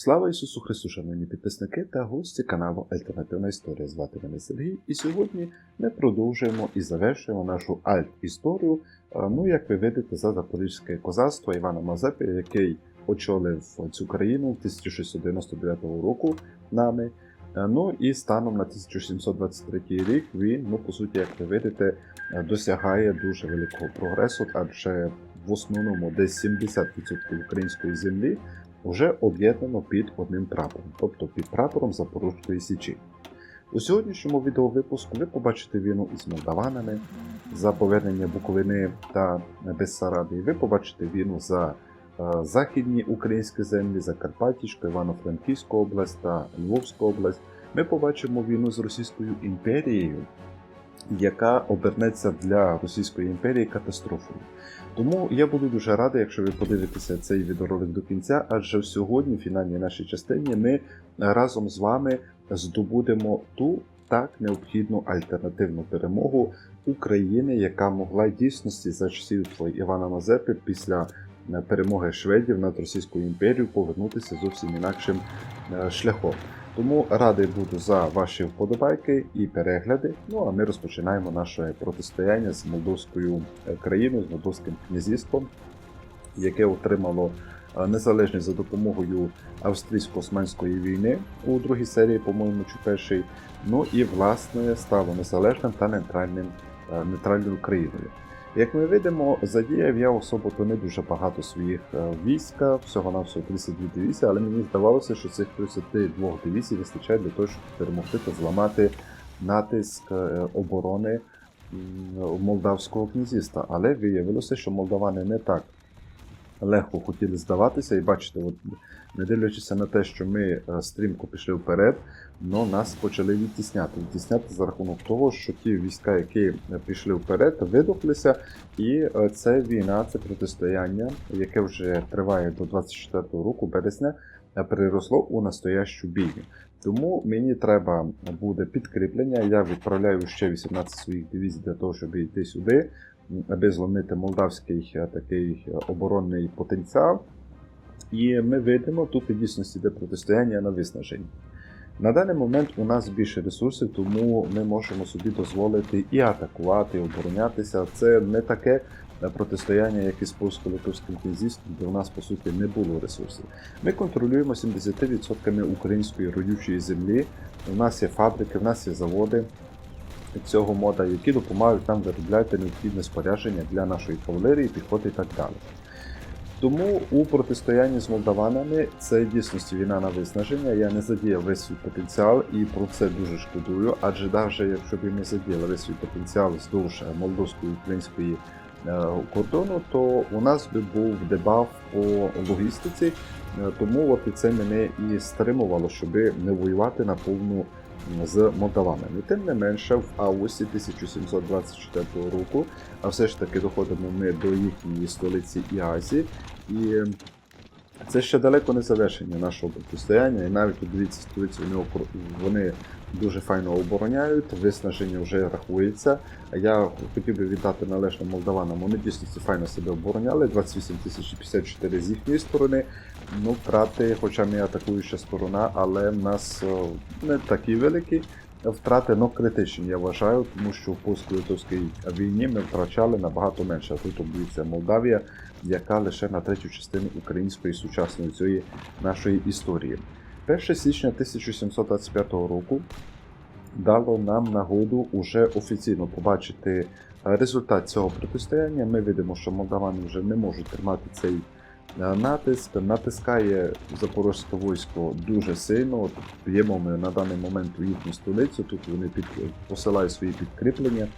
Слава Ісусу Христу, шановні підписники та гості каналу Альтернативна Історія. Звати мене Сергій, і сьогодні ми продовжуємо і завершуємо нашу альт-історію. Е, Ну, як ви видите, за запорізьке козацтво Івана Мазепи, який очолив цю країну 1699 року нами. Е, Ну і станом на 1723 рік він, ну по суті, як ви видите, е, досягає дуже великого прогресу, адже в основному десь 70% української землі вже об'єднано під одним прапором, тобто під прапором Запорізької Січі. У сьогоднішньому відеовипуску ви побачите війну із молдаванами за повернення Буковини та Бессарабії. Ви побачите війну за е, західні українські землі, Закарпаттячку, Івано-Франківську область та Львовську область. Ми побачимо війну з Російською імперією, яка обернеться для Російської імперії катастрофою. Тому я буду дуже радий, якщо ви подивитеся цей відеоролик до кінця, адже сьогодні, в фінальній нашій частині, ми разом з вами здобудемо ту так необхідну альтернативну перемогу України, яка могла дійсності за часів Івана Мазепи після е, перемоги шведів над Російською імперією повернутися зовсім інакшим е, шляхом. Тому радий буду за ваші вподобайки і перегляди. Ну а ми розпочинаємо наше протистояння з молдовською е, країною, з молдовським князівством, яке отримало е, незалежність за допомогою австрійсько-османської війни у другій серії, по-моєму, чи першій. Ну і власне стало незалежним та нейтральним е, нейтральною країною. Як ми видимо, задіяв я особисто не дуже багато своїх е, війська, всього на всього 32 дивізії, але мені здавалося, що цих 32 дивізій вистачає для того, щоб перемогти та зламати натиск е, оборони молдавського князівства. Але виявилося, що молдавани не так легко хотіли здаватися, і бачите, от, не дивлячись на те, що ми е, стрімко пішли вперед, но нас почали відтісняти. Відтісняти за рахунок того, що ті війська, які е, пішли вперед, видохлися, і е, це війна, це протистояння, яке вже триває до 24 року, березня, е, переросло у настоящу бійню. Тому мені треба буде підкріплення. Я відправляю ще 18 своїх дивізій для того, щоб йти сюди, аби зломити молдавський такий оборонний потенціал. І ми видимо, тут і дійсності йде протистояння на виснаження. На даний момент у нас більше ресурсів, тому ми можемо собі дозволити і атакувати, і оборонятися. Це не таке протистояння, як із польсько-литовським князівством, де у нас по суті не було ресурсів. Ми контролюємо 70% української родючої землі. У нас є фабрики, у нас є заводи цього мода, які допомагають нам виробляти необхідне спорядження для нашої кавалерії, піхоти і так далі. Тому у протистоянні з молдаванами це дійсності війна на виснаження. Я не задіяв весь свій потенціал і про це дуже шкодую. Адже навіть якщо б ми задіяли весь свій потенціал вздовж молдовської української е, кордону, то у нас би був дебаф по логістиці. Е, Тому от і це мене і стримувало, щоб не воювати на повну з молдаванами. Тим не менше, в августі 1724 року, а все ж таки доходимо ми до їхньої столиці Іазі, і це ще далеко не завершення нашого протистояння. І навіть подивіться нього вони дуже файно обороняють, виснаження вже рахується. Я хотів би віддати належне молдаванам. Вони дійсно файно себе обороняли. 28 тисяч 54 з їхньої сторони. Ну, втрати, хоча ми атакуюча сторона, але в нас е, не такі великі. Втрати ну, критичні, я вважаю, тому що в польсько-литовській війні ми втрачали набагато менше. Тут обується Молдавія, яка лише на третю частину української сучасної цієї нашої історії. 1 січня 1725 року дало нам нагоду уже офіційно побачити е, результат цього протистояння. Ми видимо, що молдавани вже не можуть тримати цей натиск. Натискає запорозьке військо дуже сильно. От Б'ємо ми на даний момент у їхню столицю. Тут вони під... посилають свої підкріплення.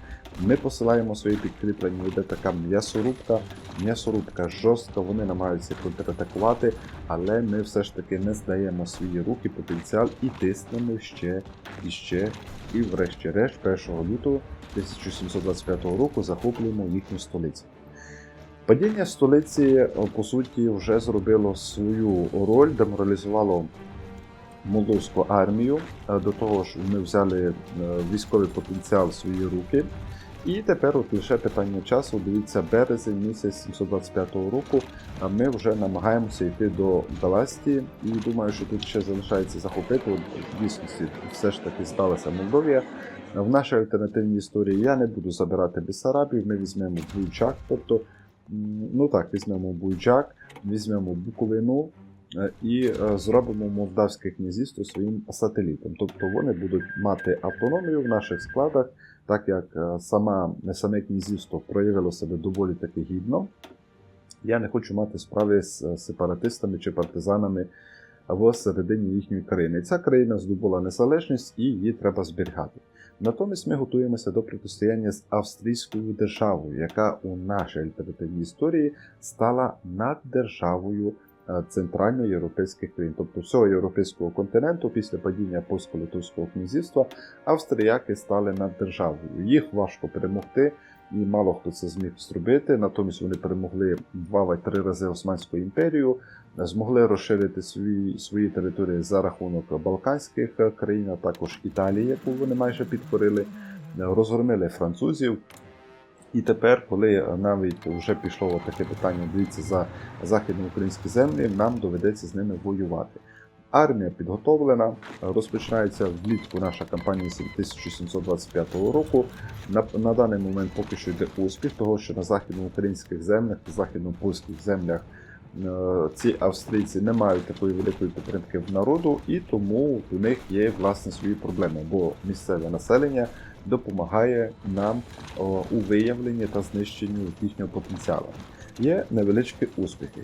Ми посилаємо свої підкріплення. Йде така м'ясорубка. М'ясорубка жорстка. Вони намагаються контратакувати, але ми все ж таки не здаємо свої руки, потенціал і тиснемо ще і ще. І врешті-решт, 1 лютого 1725 року захоплюємо їхню столицю. Падіння столиці, по суті, вже зробило свою роль, деморалізувало молдовську армію. Е, До того ж, вони взяли е, військовий потенціал в свої руки. І тепер от лише питання часу. Дивіться, березень місяць 725 року. Ми вже намагаємося йти до Даласті, і думаю, що тут ще залишається захопити. От, в дійсності все ж таки сталася Молдовія. В нашій альтернативній історії я не буду забирати Бессарабів, ми візьмемо Буйчак, тобто, ну так, візьмемо Буйчак, візьмемо Буковину е, і е, зробимо Молдавське князівство своїм сателітом. Тобто вони будуть мати автономію в наших складах, так як е, сама, саме князівство проявило себе доволі таки гідно. Я не хочу мати справи з сепаратистами чи партизанами в середині їхньої країни. Ця країна здобула незалежність і її треба зберігати. Натомість ми готуємося до протистояння з австрійською державою, яка у нашій альтернативній історії стала наддержавою е, центральноєвропейських країн, тобто всього європейського континенту після падіння польсько-литовського князівства австріяки стали наддержавою. Їх важко перемогти. І мало хто це зміг зробити. Натомість вони перемогли два три рази Османську імперію, змогли розширити свої, свої території за рахунок Балканських країн, а також Італії, яку вони майже підкорили, розгромили французів. І тепер, коли навіть вже пішло таке питання, дивіться за західноукраїнські землі, нам доведеться з ними воювати. Армія підготовлена, розпочинається влітку наша кампанія 1725 року. На, на даний момент поки що йде успіх, того що на західноукраїнських землях, західнопольських землях е, ці австрійці не мають такої великої підтримки в народу, і тому у них є власне свої проблеми, бо місцеве населення допомагає нам о, у виявленні та знищенні їхнього потенціалу. Є невеличкі успіхи.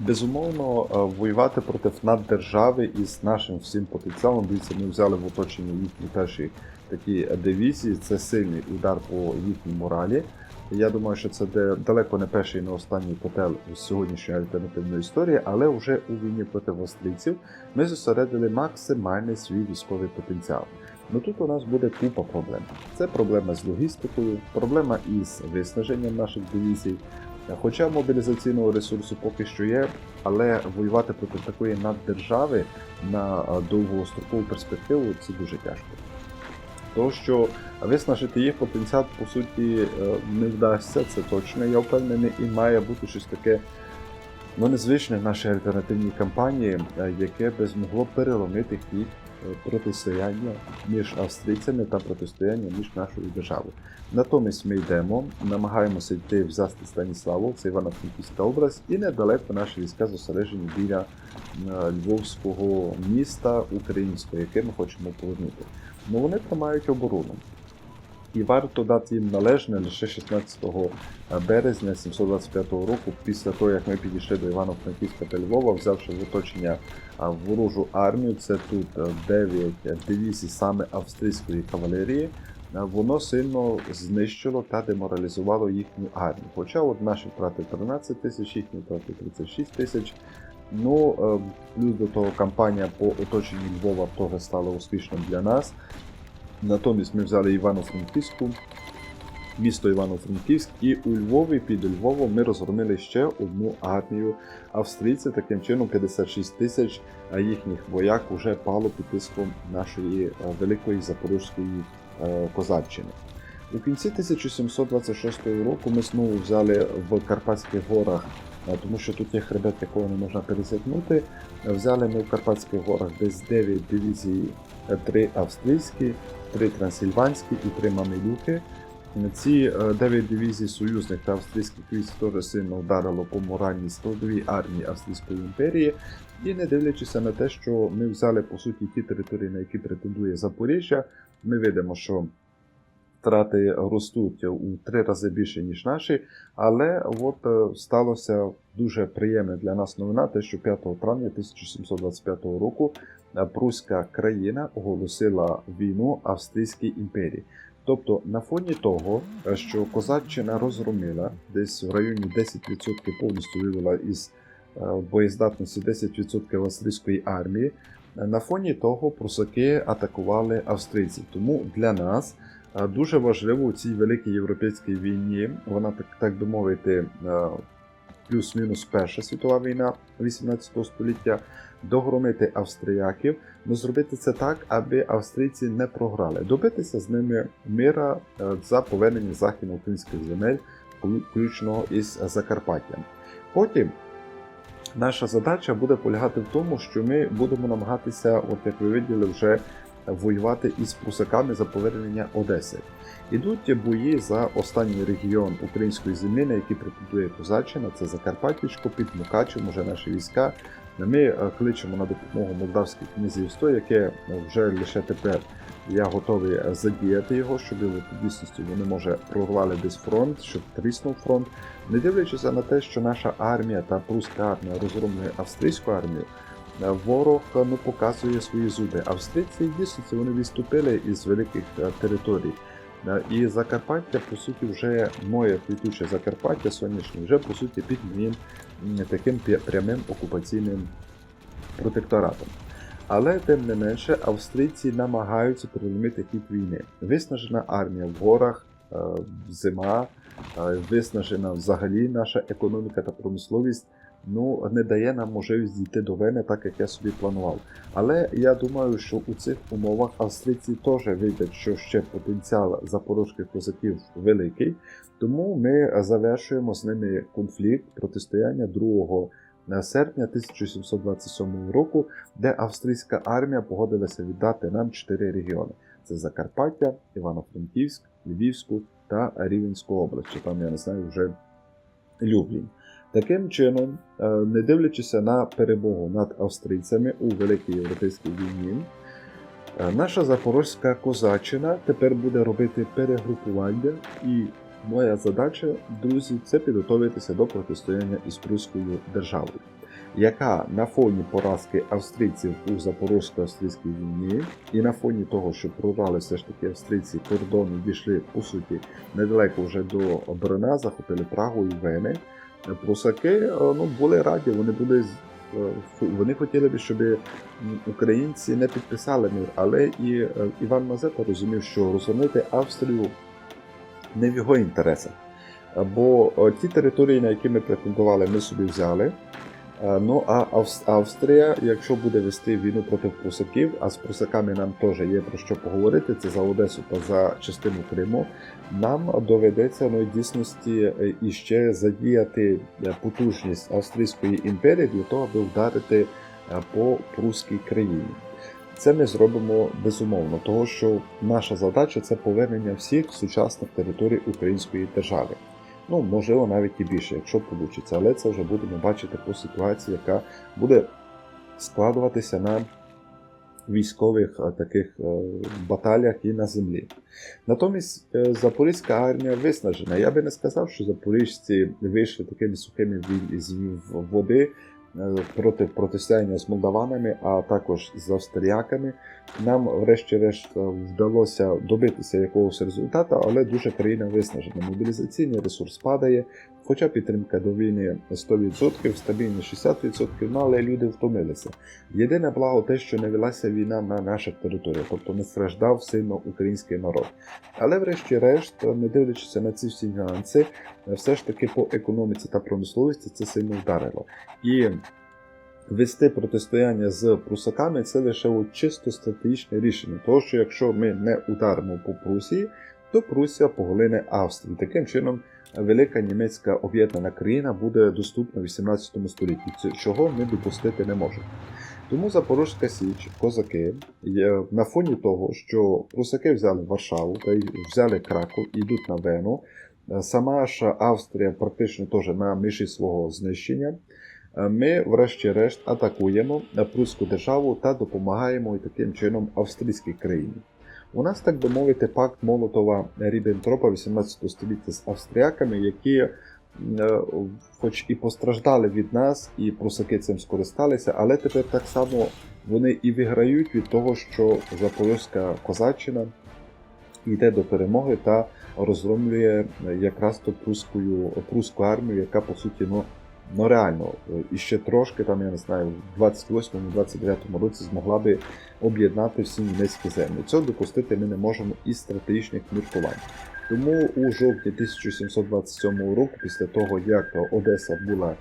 Безумовно, е, воювати проти наддержави із нашим всім потенціалом. Дивіться, ми взяли в оточенні їхні перші такі дивізії. Це сильний удар по їхній моралі. Я думаю, що це далеко не перший і не останній котел сьогоднішньої альтернативної історії, але вже у війні проти австрійців ми зосередили максимальний свій військовий потенціал. Ну тут у нас буде купа проблем. Це проблема з логістикою, проблема із виснаженням наших дивізій. Хоча мобілізаційного ресурсу поки що є, але воювати проти такої наддержави на довгострокову перспективу це дуже тяжко. То, що виснажити їх потенціал, по суті, е, не вдасться, це точно, я впевнений, і має бути щось таке ну, незвичне в нашій альтернативній кампанії, е, яке би змогло переломити хід е, протистояння між австрійцями та протистояння між нашою державою. Натомість ми йдемо, намагаємося йти взяти Станіславу, це Івано-Франківська область, і недалеко наші війська зосереджені біля е, Львовського міста українського, яке ми хочемо повернути. Ну вони тримають оборону. І варто дати їм належне лише 16 березня 725 року, після того, як ми підійшли до Івано-Франківська та Львова, взявши в оточення ворожу армію, це тут е, 9 дивізій саме австрійської кавалерії, е, воно сильно знищило та деморалізувало їхню армію. Хоча от наші втрати 13 тисяч, їхні втрати 36 тисяч. Ну, е, плюс до того кампанія по оточенню Львова теж стала успішним для нас. Натомість ми взяли Івано-Франківську, місто Івано-Франківськ, і у Львові під Львовом ми розгромили ще одну армію австрійців. Таким чином 56 тисяч їхніх вояк вже пало під тиском нашої е, великої запорозької е, козаччини. У кінці 1726 року ми знову взяли в Карпатських горах, е, тому що тут є хребет, якого не можна пересягнути. Взяли ми в Карпатських горах десь 9 дивізій, 3 австрійські, 3 трансильванські і 3 мамилюки. Ці 9 дивізій союзних та австрійських військ теж сильно вдарило по моральній складовій армії Австрійської імперії. І не дивлячись на те, що ми взяли по суті ті території, на які претендує Запоріжжя, ми видимо, що втрати ростуть у три рази більше, ніж наші. Але от е, сталося дуже приємне для нас новина, те, що 5 травня 1725 року е, Пруська країна оголосила війну Австрійській імперії. Тобто, на фоні того, е, що Козаччина розгромила десь в районі 10% повністю вивела із е, боєздатності 10% австрійської армії. е, На фоні того прусаки атакували австрійців. Тому для нас дуже важливо у цій великій європейській війні, вона так, так би мовити, плюс-мінус Перша світова війна 18 століття, догромити австріяків, ну зробити це так, аби австрійці не програли, добитися з ними мира е, за повернення західноукраїнських земель, включно із Закарпаттям. Потім наша задача буде полягати в тому, що ми будемо намагатися, от як ви виділи, вже воювати із прусаками за повернення Одеси. Ідуть бої за останній регіон української землі, на який претендує Козаччина, це Закарпаттячко, під Мукачем, уже наші війська. Ми е, кличемо на допомогу Молдавське князівство, яке вже лише тепер я готовий е, задіяти його, щоб в дійсності вони може прорвали десь фронт, щоб тріснув фронт. Не дивлячись на те, що наша армія та пруська армія розгромлює австрійську армію, е, ворог ну, показує свої зуби. Австрійці в дійсності вони відступили із великих територій. І Закарпаття, по суті, вже моє квітуче Закарпаття сонячне, вже по суті під моїм таким прямим окупаційним протекторатом. Але тим не менше австрійці намагаються переломити хід війни. Виснажена армія в горах, е, зима, е, виснажена взагалі наша економіка та промисловість ну, не дає нам можливість дійти до Вени, так як я собі планував. Але я думаю, що у цих умовах австрійці теж видять, що ще потенціал запорожських козаків великий, тому ми завершуємо з ними конфлікт протистояння 2 серпня 1727 року, де австрійська армія погодилася віддати нам чотири регіони: це Закарпаття, Івано-Франківськ, Львівську та Рівенську область. Там я не знаю вже Люблін. Таким чином, е, не дивлячись на перемогу над австрійцями у Великій Європейській війні, е, наша запорозька козачина тепер буде робити перегрупування, і моя задача, друзі, це підготуватися до протистояння із Прусською державою, яка на фоні поразки австрійців у Запорозько-австрійській війні, і на фоні того, що прорвали все ж таки австрійці кордону, дійшли по суті недалеко вже до Брена, захопили Прагу і Вени. Прусаки е, ну, були раді, вони були е, вони хотіли б, щоб українці не підписали мир, але і е, Іван Мазепа розумів, що розгромити Австрію не в його інтересах. Бо ті території, на які ми претендували, ми собі взяли. Е, ну а Австрія, якщо буде вести війну проти прусаків, а з прусаками нам теж є про що поговорити, це за Одесу та за частину Криму, нам доведеться ну, дійсності е, іще задіяти е, потужність Австрійської імперії для того, аби вдарити по прусській країні. Це ми зробимо безумовно, того що наша задача це повернення всіх сучасних територій Української держави. Ну, можливо, навіть і більше, якщо вийде. Але це вже будемо бачити по ситуації, яка буде складуватися на військових е, таких е, баталіях і на землі. Натомість е, Запорізька армія виснажена. Я би не сказав, що запоріжці вийшли такими сухими з води. Проти протистояння з молдаванами, а також з австріяками. Нам, врешті-решт, вдалося добитися якогось результату, але дуже країна виснажена. Мобілізаційний ресурс падає, хоча підтримка до війни 100%, стабільні 60%, ну, але люди втомилися. Єдине благо те, що не велася війна на наших територіях, тобто не страждав сильно український народ. Але, врешті-решт, не дивлячись на ці всі нюанси, все ж таки по економіці та промисловості це сильно вдарило. І вести протистояння з прусаками це лише чисто стратегічне рішення, тому що якщо ми не ударимо по Прусії, то Прусія поглине Австрію. Таким чином, велика німецька об'єднана країна буде доступна в 18 столітті, чого ми допустити не можемо. Тому Запорозька Січ, козаки, на фоні того, що прусаки взяли Варшаву та й взяли Краков йдуть на Вену. Сама ж Австрія практично теж на межі свого знищення. Ми, врешті-решт, атакуємо Прусську державу та допомагаємо і таким чином австрійській країні. У нас, так би мовити, пакт Молотова Ріббентропа 18 століття з австріяками, які, е, хоч і постраждали від нас, і прусаки цим скористалися, але тепер так само вони і виграють від того, що Запорозька козаччина йде до перемоги та розгромлює якраз ту прусську армію, яка по суті ну, ну реально, і ще трошки, там, я не знаю, в 28-29 році змогла би об'єднати всі німецькі землі. Цього допустити ми не можемо із стратегічних міркувань. Тому у жовтні 1727 року, після того як Одеса була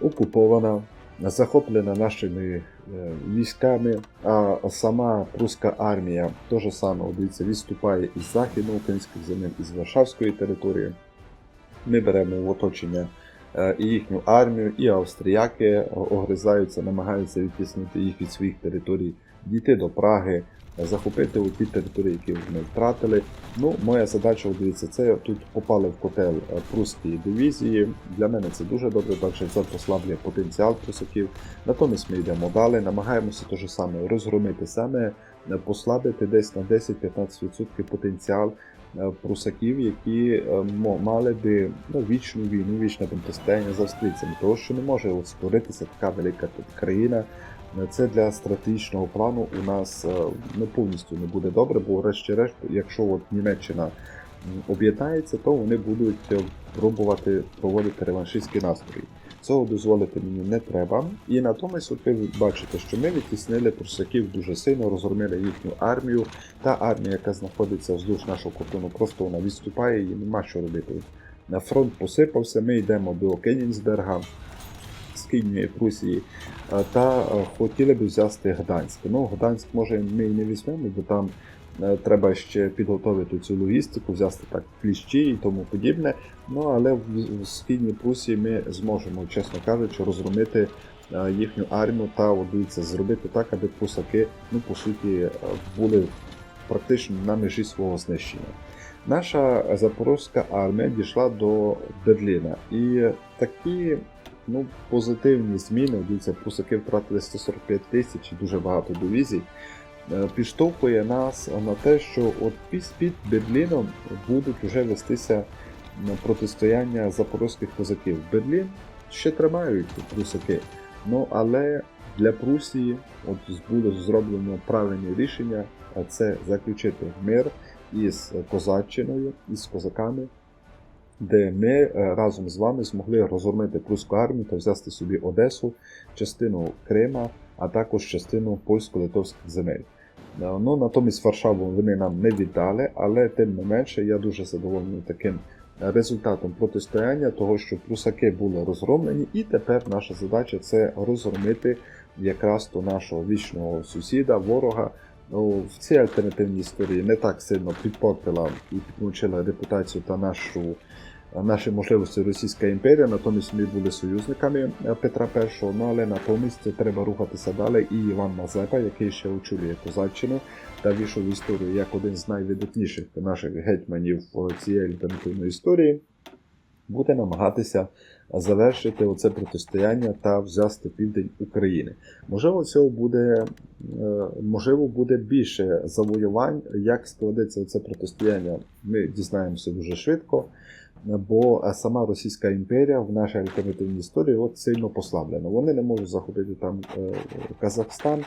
окупована, захоплена нашими е, військами, а сама пруська армія теж саме дивіться, відступає із західноукраїнських земель, із Варшавської території. Ми беремо в оточення е, і їхню армію, і австріяки огризаються, намагаються відтіснити їх від своїх територій, дійти до Праги, захопити ті території, які вони втратили. Ну, моя задача, дивіться, це тут попали в котел е, прусські дивізії. Для мене це дуже добре, так що це послаблює потенціал прусаків. Натомість ми йдемо далі, намагаємося те ж саме розгромити саме, е, послабити десь на 10-15% потенціал е, прусаків, які е, мали би ну, вічну війну, вічне протистояння з австрійцями, тому що не може створитися така велика країна. Е, Це для стратегічного плану у нас е, ну, повністю не буде добре, бо врешті-решт, якщо от Німеччина об'єднається, то вони будуть е, пробувати проводити реваншистські настрої. Цього дозволити мені не треба. І натомість, от ви бачите, що ми відтіснили прусаків дуже сильно, розгромили їхню армію. Та армія, яка знаходиться вздовж нашого кордону, просто вона відступає і нема що робити. На фронт посипався, ми йдемо до Кенінсберга, Східної Прусії, е, та е, хотіли б взяти Гданськ. Ну, Гданськ може ми і не візьмемо, бо там треба ще підготовити цю логістику, взяти так кліщі і тому подібне. Ну але в, в східній Прусії ми зможемо, чесно кажучи, розгромити е, їхню армію та дивіться, зробити так, аби прусаки, ну по суті, е, були практично на межі свого знищення. Наша запорозька армія дійшла до Берліна, і такі ну, позитивні зміни, дивіться, прусаки втратили 145 тисяч і дуже багато дивізій. Е, Підштовхує нас на те, що от під, Берліном будуть вже вестися протистояння запорозьких козаків. Берлін ще тримають прусаки, ну але для Прусії от було зроблено правильне рішення, це заключити мир із Козаччиною, із козаками, де ми е, разом з вами змогли розгромити прусську армію та взяти собі Одесу, частину Крима, а також частину польсько-литовських земель. Е, Ну, натомість Варшаву вони нам не віддали, але тим не менше я дуже задоволений таким результатом протистояння, того що прусаки були розгромлені, і тепер наша задача це розгромити якраз то нашого вічного сусіда, ворога. Ну, в цій альтернативній історії не так сильно підпортила і підмочила репутацію та нашу, наші можливості Російська імперія, натомість ми були союзниками е, Петра І, ну але натомість треба рухатися далі. І Іван Мазепа, який ще очолює Козаччину та війшов в історію як один з найвидатніших наших гетьманів е, цієї альтернативної історії, буде намагатися завершити оце протистояння та взяти південь України. Можливо, цього буде е, можливо буде більше завоювань, як складеться це протистояння. Ми дізнаємося дуже швидко. Бо сама Російська імперія в нашій альтернативній історії от сильно послаблена. Вони не можуть захопити там е, Казахстан.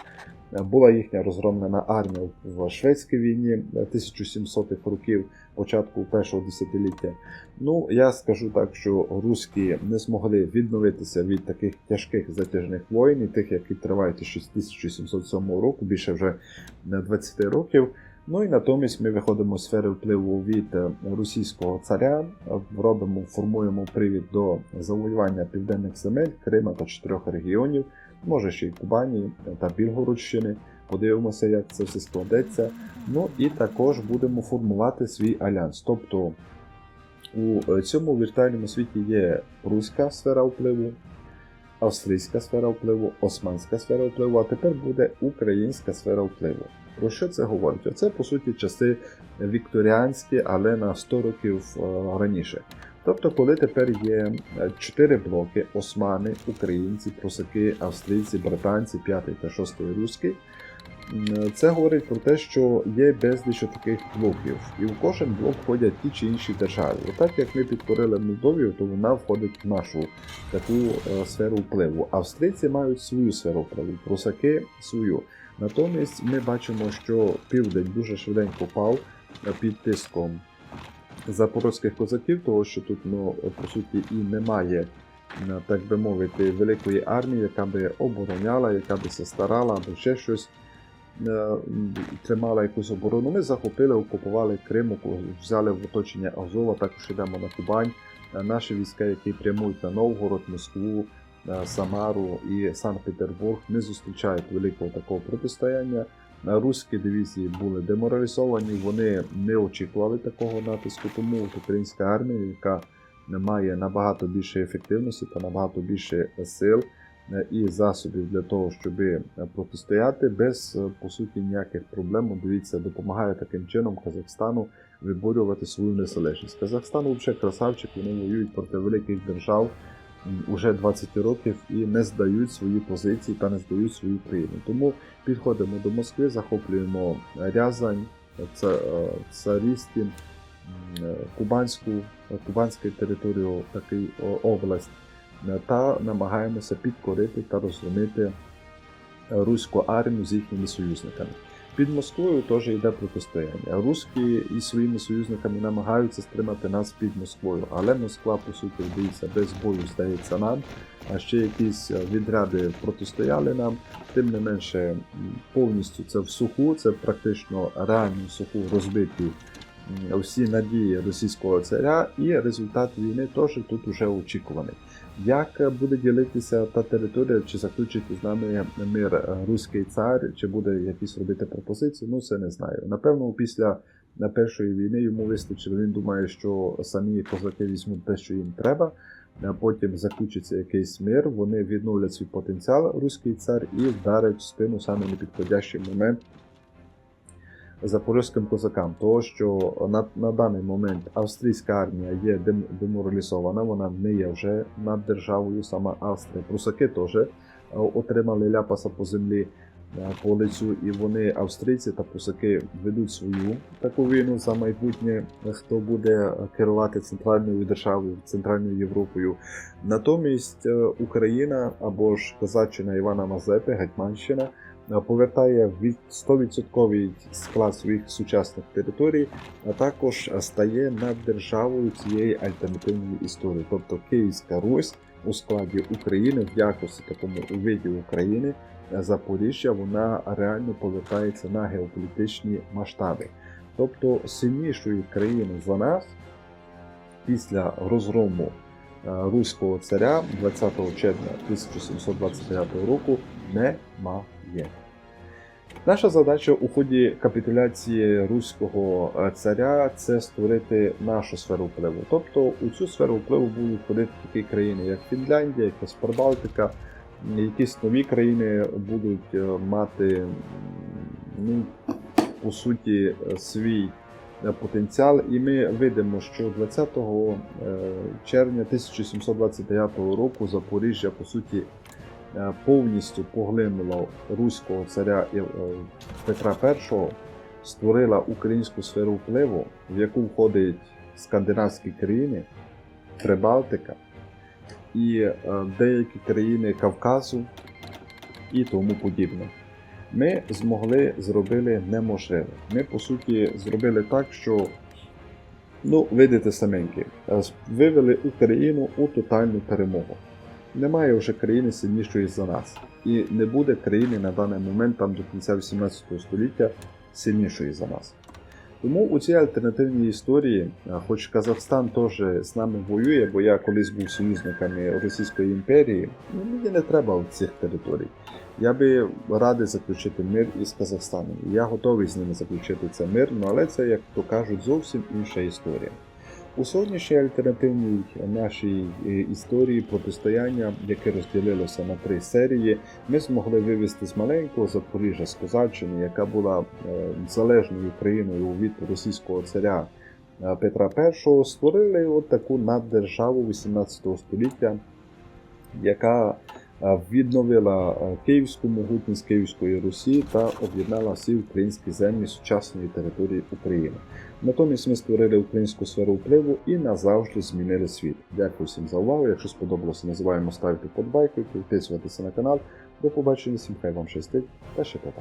Була їхня розгромлена армія в шведській війні 1700-х років, початку першого десятиліття. Ну, я скажу так, що руські не змогли відновитися від таких тяжких затяжних воїн, тих, які тривають з 1707 року, більше вже 20 років. Ну і натомість ми виходимо з сфери впливу від е, російського царя, е, робимо, формуємо привід до завоювання південних земель, Крима та чотирьох регіонів, може ще й Кубані та Білгородщини. Подивимося, як це все складеться. Ну і також будемо формувати свій альянс. Тобто у е, цьому віртуальному світі є руська сфера впливу, австрійська сфера впливу, османська сфера впливу, а тепер буде українська сфера впливу. Про що це говорить? Оце, по суті, часи вікторіанські, але на 100 років е, раніше. Тобто, коли тепер є е, чотири блоки: османи, українці, прусаки, австрійці, британці, п'ятий та шостий руський, це говорить про те, що є безліч таких блоків, і в кожен блок входять ті чи інші держави. Отак як ми підкорили Молдовію, то вона входить в нашу таку е, сферу впливу. Австрійці мають свою сферу впливу, прусаки свою. Натомість ми бачимо, що південь дуже швиденько впав е, під тиском запорозьких козаків, того що тут ну, по суті і немає, е, так би мовити, великої армії, яка би обороняла, яка би се старала або ще щось. е, тримала якусь оборону. Ми захопили, окупували Крим, взяли в оточення Азова, також йдемо на Кубань. Наші війська, які прямують на Новгород, Москву, Самару і Санкт-Петербург, не зустрічають великого такого протистояння. Е, Руські дивізії були деморалізовані, вони не очікували такого натиску, тому українська армія, яка має набагато більше ефективності та набагато більше сил е, і засобів для того, щоб протистояти без е, по суті ніяких проблем. Дивіться, допомагає таким чином Казахстану виборювати свою незалежність. Казахстан взагалі красавчик, вони воюють проти великих держав уже 20 років і не здають свої позиції та не здають свою країну. Тому підходимо до Москви, захоплюємо Рязань, е, Царістін, е, Кубанську, е, Кубанську територію, такий область, та намагаємося підкорити та розгромити руську армію з їхніми союзниками. Під Москвою теж йде протистояння. Руські із своїми союзниками намагаються стримати нас під Москвою, але Москва, по суті, здається, без бою здається нам. А ще якісь е, відряди протистояли нам. Тим не менше, повністю це в суху, це практично реально суху розбиті всі надії російського царя, і результат війни теж тут уже очікуваний. Як е, буде ділитися та територія, чи заключить з нами мир е, руський цар, чи буде якісь робити пропозиції, ну це не знаю. Напевно, після е, першої війни йому вистачило. Він думає, що самі козаки візьмуть те, що їм треба. Потім заключиться якийсь мир, вони відновлять свій потенціал, руський цар, і вдарять в спину саме непідходящий момент запорізьким козакам, того що на, на даний момент австрійська армія є дем- деморалізована, вона не є вже над державою, сама Австрія. Прусаки теж е, отримали ляпаса по землі е, по лицю, і вони, австрійці та прусаки, ведуть свою таку війну за майбутнє, хто буде керувати центральною державою, Центральною Європою. Натомість е, Україна або ж козаччина Івана Мазепи, Гетьманщина повертає від 100% склад своїх сучасних територій, а також стає над державою цієї альтернативної історії. Тобто Київська Русь у складі України в якості такому у виді України е, Запоріжжя вона реально повертається на геополітичні масштаби. Тобто сильнішої країни за нас після розгрому е, руського царя 20 червня 1729 року немає. Наша задача у ході капітуляції руського е, царя це створити нашу сферу впливу. Тобто у цю сферу впливу будуть входити такі країни, як Фінляндія, якась Прибалтика, якісь нові країни будуть е, мати, ну, по суті, е, свій потенціал. І ми видимо, що 20 е, червня 1729 року Запоріжжя, по суті, повністю поглинуло руського царя е, Петра І, створила українську сферу впливу, в яку входять скандинавські країни, Прибалтика і е, деякі країни Кавказу і тому подібне. Ми змогли зробили неможливе. Ми, по суті, зробили так, що ну, видите саменьки, е, вивели Україну у тотальну перемогу. Немає вже країни сильнішої за нас. І не буде країни на даний момент, там до кінця 18 століття, сильнішої за нас. Тому у цій альтернативній історії, хоч Казахстан теж з нами воює, бо я колись був союзниками Російської імперії, ну мені не треба цих територій. Я би радий заключити мир із Казахстаном. Я готовий з ними заключити цей мир, ну але це, як то кажуть, зовсім інша історія. У сьогоднішній альтернативній нашій е, історії протистояння, яке розділилося на три серії, ми змогли вивести з маленького Запоріжжя з Козаччини, яка була е, залежною країною від російського царя е, Петра І, створили от таку наддержаву 18 століття, яка е, відновила е, київську могутність Київської Русі та об'єднала всі українські землі сучасної території України. Натомість ми створили українську сферу впливу і назавжди змінили світ. Дякую всім за увагу. Якщо сподобалося, називаємо ставити подбайку, підписуватися на канал. До побачення, всім хай вам щастить та ще па-па.